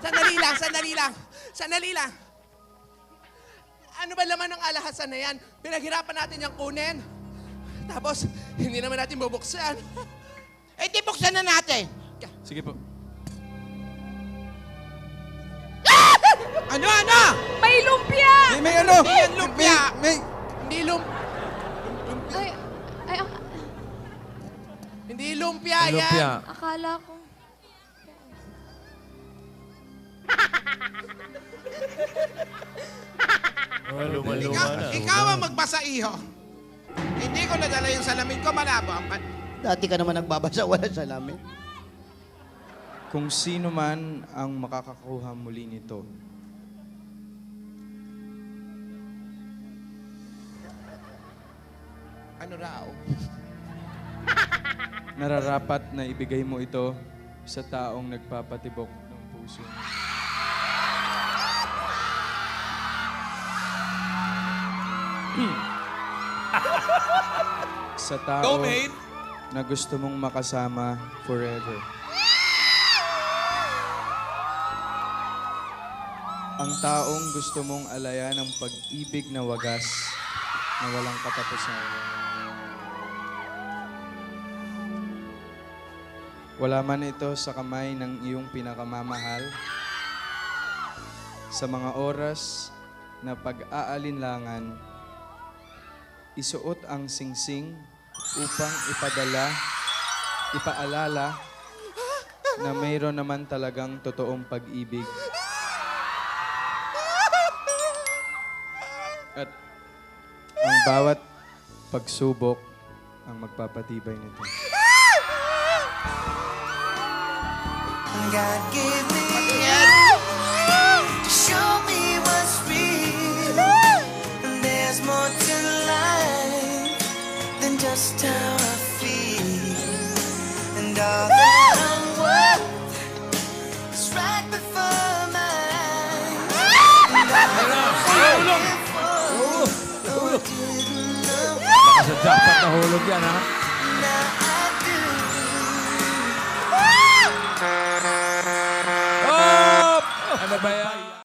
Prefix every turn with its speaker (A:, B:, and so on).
A: Sandali lang, sandali lang. Sandali lang. Ano ba laman ng alahasan na yan? Pinaghirapan natin yung kunin. Tapos, hindi naman natin bubuksan.
B: Eh, di buksan na natin.
C: Sige po.
B: Ano, ano?
D: May lumpia!
C: May, may ano?
B: Hindi yan lumpia.
C: May, may,
A: Hindi lum...
D: Ay, ay, ak-
A: Hindi lumpia yan.
C: lumpia.
D: akala ko.
B: Ikaw, ikaw ang magbasa, iho. Hindi ko nadala yung salamin ko, malabo. ang pan-
E: Dati ka naman nagbabasa, wala salamin.
C: Kung sino man ang makakakuha muli nito,
B: Ano raw?
C: nararapat na ibigay mo ito sa taong nagpapatibok ng puso. sa tao na gusto mong makasama forever. Ang taong gusto mong alaya ng pag-ibig na wagas na walang katapusan. Wala man ito sa kamay ng iyong pinakamamahal. Sa mga oras na pag-aalinlangan, isuot ang singsing upang ipadala, ipaalala na mayroon naman talagang totoong pag-ibig. At ang bawat pagsubok ang magpapatibay nito.
F: God gave me just how I feel. And all that I'm worth is right before my eyes. And I'm grateful, though I didn't know.
G: Sa jackpot nahulog yan, ha?
F: Now I do.
G: Oh! Ano ba yan?